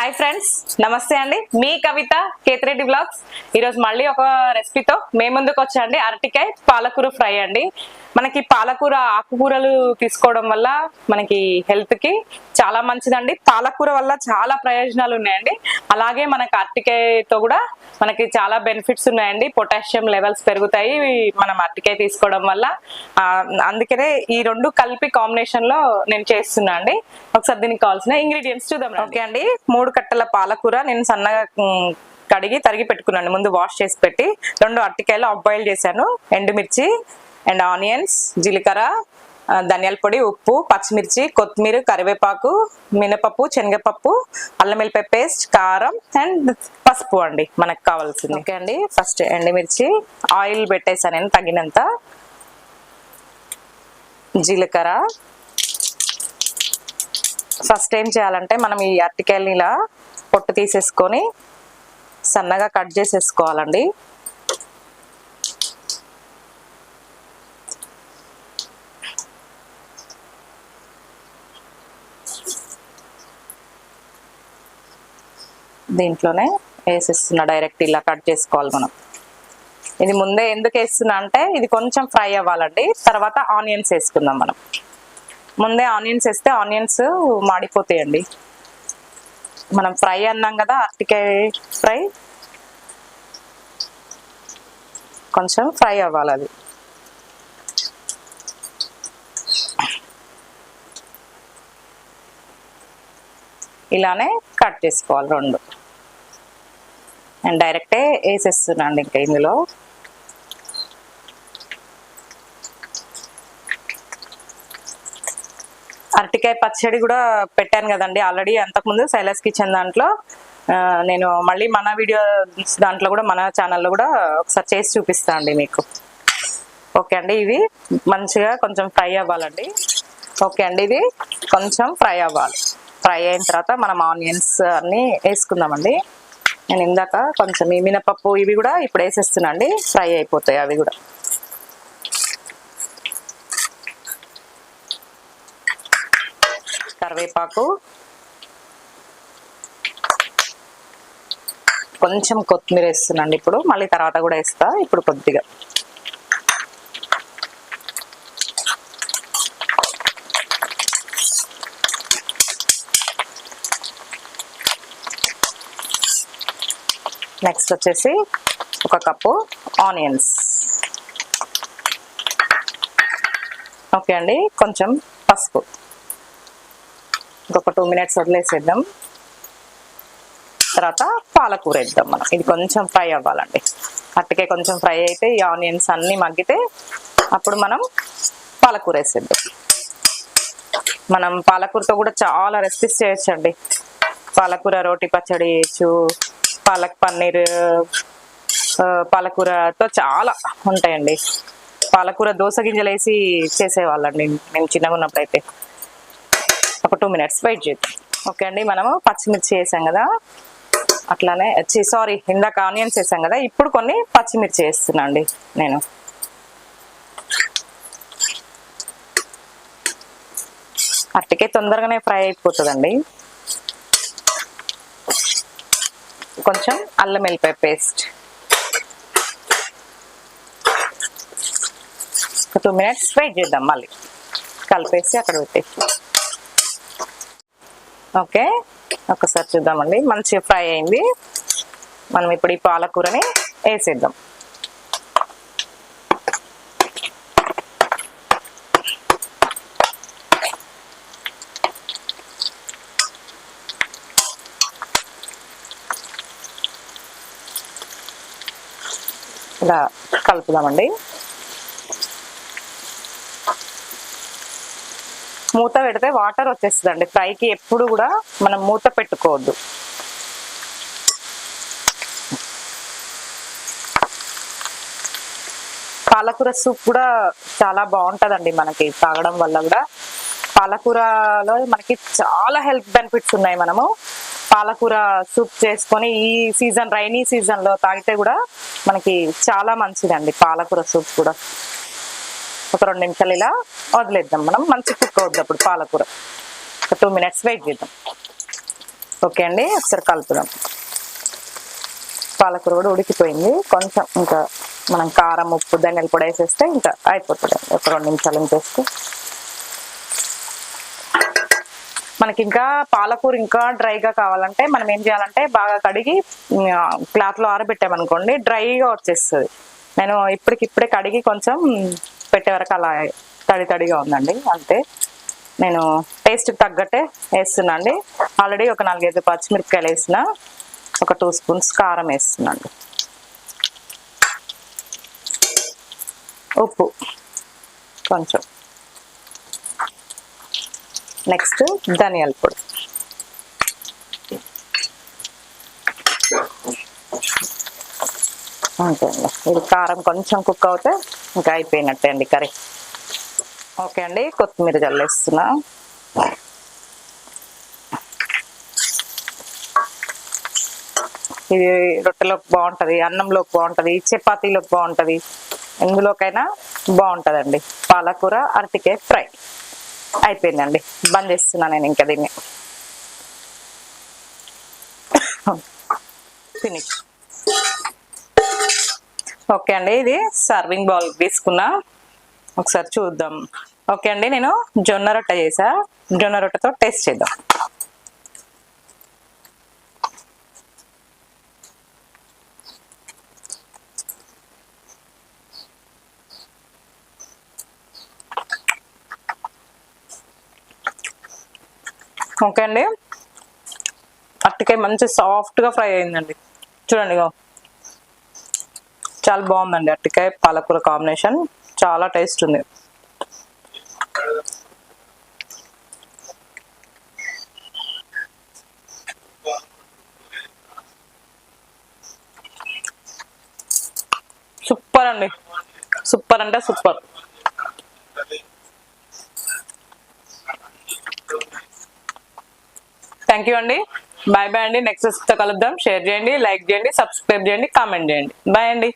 Hi friends నమస్తే అండి. మీ కవిత Kethireddy blogs ఈరోజు మళ్ళీ ఒక రెసిపీతో మేము ముందుకు వచ్చాండి అరటికాయ పాలకూర ఫ్రై అండి. మనకి పాలకూర ఆకుకూరలు తీసుకోవడం వల్ల మనకి హెల్త్కి చాలా మంచిదండి. పాలకూర వల్ల చాలా ప్రయోజనాలు ఉన్నాయండి. అలాగే మనకి అరటికాయతో కూడా మనకి చాలా బెనిఫిట్స్ ఉన్నాయండి. పొటాషియం లెవెల్స్ పెరుగుతాయి మనం అరటికాయ తీసుకోవడం వల్ల. అందుకనే ఈ రెండు కలిపి కాంబినేషన్లో నేను చేస్తున్నా అండి. ఒకసారి దీనికి కావాల్సిన ఇంగ్రీడియంట్స్ చూద్దాం ఓకే అండి. మూడు కట్టల పాలకూర నేను సన్నగా కడిగి తరిగి పెట్టుకున్నాను. ముందు వాష్ చేసి పెట్టి రెండు అరటికాయలు అబ్బాయిల్ చేశాను. ఎండుమిర్చి అండ్ ఆనియన్స్ జీలకర్ర ధనియాల పొడి ఉప్పు పచ్చిమిర్చి కొత్తిమీర కరివేపాకు మినపప్పు శనగపప్పు అల్లం వెల్లిపాయ పేస్ట్ కారం అండ్ పసుపు అండి మనకు కావాల్సింది. ఓకే అండి. ఫస్ట్ ఎండుమిర్చి ఆయిల్ పెట్టేసాను నేను తగినంత. జీలకర్ర. ఫస్ట్ ఏం చేయాలంటే మనం ఈ అరటికాయలని ఇలా పొట్టు తీసేసుకొని సన్నగా కట్ చేసేసుకోవాలండి. దీంట్లోనే వేసేస్తున్నా డైరెక్ట్ ఇలా కట్ చేసుకోవాలి మనం. ఇది ముందే ఎందుకు వేస్తున్నా అంటే ఇది కొంచెం ఫ్రై అవ్వాలండి. తర్వాత ఆనియన్స్ వేసుకుందాం మనం. ముందే ఆనియన్స్ వేస్తే ఆనియన్స్ మాడిపోతాయండి. మనం ఫ్రై అన్నాం కదా అరటికాయ ఫ్రై. కొంచెం ఫ్రై అవ్వాలి అది. ఇలానే కట్ చేసుకోవాలి రెండు. నేను డైరెక్టే వేసేస్తున్నాను ఇంకా ఇందులో. అరటికాయ పచ్చడి కూడా పెట్టాను కదండి ఆల్రెడీ. అంతకుముందు శైలాస్ కిచెన్ దాంట్లో నేను మళ్ళీ మన వీడియో దాంట్లో కూడా మన ఛానల్లో కూడా ఒకసారి చేసి చూపిస్తాను అండి మీకు. ఓకే అండి ఇవి మంచిగా కొంచెం ఫ్రై అవ్వాలండి. ఓకే అండి ఇది కొంచెం ఫ్రై అవ్వాలి. ఫ్రై అయిన తర్వాత మనం ఆనియన్స్ అన్నీ వేసుకుందామండి. నేను ఇందాక కొంచెం ఈ మినపప్పు ఇవి కూడా ఇప్పుడు వేసేస్తున్నా అండి. ఫ్రై అయిపోతాయి అవి కూడా. కరివేపాకు. కొంచెం కొత్తిమీర వేస్తున్నాండి ఇప్పుడు. మళ్ళీ తర్వాత కూడా వేస్తా. ఇప్పుడు కొద్దిగా. నెక్స్ట్ వచ్చేసి ఒక కప్పు ఆనియన్స్. ఓకే అండి కొంచెం పసుపు. ఇంకొక టూ మినిట్స్ వదిలేసేద్దాం. తర్వాత పాలకూర వేద్దాం మనం. ఇది కొంచెం ఫ్రై అవ్వాలండి. అట్టకే కొంచెం ఫ్రై అయితే ఈ ఆనియన్స్ అన్నీ మగ్గితే అప్పుడు మనం పాలకూర వేసేద్దాం. మనం పాలకూరతో కూడా చాలా రెసిపీస్ చేయొచ్చండి. పాలకూర రోటి పచ్చడి చేయొచ్చు పాలక్ పన్నీర్ పాలకూరతో చాలా ఉంటాయండి. పాలకూర దోస గింజలు వేసి చేసేవాళ్ళండి మేము చిన్నగా ఉన్నప్పుడు అయితే ఒక టూ మినిట్స్ వెయిట్ చేద్దాం. ఓకే అండి మనము పచ్చిమిర్చి వేసాం కదా. అట్లానే సారీ ఇందాక ఆనియన్స్ వేసాం కదా. ఇప్పుడు కొన్ని పచ్చిమిర్చి వేస్తున్నా అండి నేను. అట్టికే తొందరగానే ఫ్రై అయిపోతుందండి. కొంచెం అల్లం వెల్లిపాయ పేస్ట్. ఒక టూ మినిట్స్ వెయిట్ చేద్దాం మళ్ళీ. కలిపేసి అక్కడ పెట్టేసి. ఓకే ఒకసారి చూద్దామండి. మంచిగా ఫ్రై అయింది. మనం ఇప్పుడు ఈ పాలకూరని వేసేద్దాం. ఇలా కలుపుదామండి. మూత పెడితే వాటర్ వచ్చేస్తుందండి. ఫ్రైకి ఎప్పుడు కూడా మనం మూత పెట్టుకోవద్దు. పాలకూర సూప్ కూడా చాలా బాగుంటదండి మనకి తాగడం వల్ల కూడా. పాలకూరలో మనకి చాలా హెల్త్ బెనిఫిట్స్ ఉన్నాయి మనము. పాలకూర సూప్ చేసుకొని ఈ సీజన్ రైనీ సీజన్లో తాగితే కూడా మనకి చాలా మంచిదండి పాలకూర సూప్ కూడా. ఒక రెండు నిమిషాలు ఇలా వదిలేద్దాం మనం. మంచి కుక్ అవుద్ది అప్పుడు పాలకూర. ఒక టూ మినిట్స్ వెయిట్ చేద్దాం. ఓకే అండి ఒకసారి కలుపుదాం. పాలకూర కూడా ఉడికిపోయింది. కొంచెం ఇంకా మనం కారం ఉప్పు ధనియాల పొడి వేసేస్తే ఇంకా అయిపోతుంది. ఒక రెండు నిమిషాలు ఉంచేస్తే మనకి ఇంకా పాలకూర ఇంకా డ్రైగా కావాలంటే మనం ఏం చేయాలంటే బాగా కడిగి క్లాత్లో ఆరబెట్టామనుకోండి డ్రైగా వచ్చేస్తుంది. నేను ఇప్పటికిప్పుడే కడిగి కొంచెం పెట్టే వరకు అలా తడి తడిగా ఉందండి అంతే. నేను టేస్ట్కి తగ్గట్టే వేస్తున్నా అండి. ఆల్రెడీ ఒక నాలుగైదు పచ్చిమిరపకాయలు వేసిన ఒక టూ స్పూన్స్ కారం వేస్తున్నాండి ఉప్పు కొంచెం. నెక్స్ట్ ధనియాల పొడి. అంతే అండి. ఇది కారం కొంచెం కుక్ అవుతే ఇంకా అయిపోయినట్టే అండి కర్రీ. ఓకే అండి. కొత్తిమీర చల్లేస్తున్నా. ఇది రొట్టెలోకి బాగుంటుంది అన్నంలోకి బాగుంటుంది చపాతీలోకి బాగుంటుంది. ఎందులోకైనా బాగుంటుందండి. పాలకూర అరటికాయ ఫ్రై. అయిపోయిందండి. బంద్ చేస్తున్నా నేను ఇంకా దీన్ని. ఫినిష్ ఓకే అండి ఇది సర్వింగ్ బౌల్ తీసుకున్నా. ఒకసారి చూద్దాం. ఓకే అండి నేను జొన్న రొట్టె చేసా. జొన్న రొట్టెతో టేస్ట్ చేద్దాం. ఓకే అండి. అరటికాయ మంచి సాఫ్ట్గా ఫ్రై అయిందండి. చూడండి చాలా బాగుందండి అరటికాయ పాలకూర కాంబినేషన్. చాలా టేస్ట్ ఉంది. సూపర్ అండి. సూపర్ అంటే సూపర్. థ్యాంక్ యూ అండి. బాయ్ బాయ్ అండి. నెక్స్ట్ కలుద్దాం. షేర్ చేయండి లైక్ చేయండి సబ్స్క్రైబ్ చేయండి కామెంట్ చేయండి. బాయ్ అండి.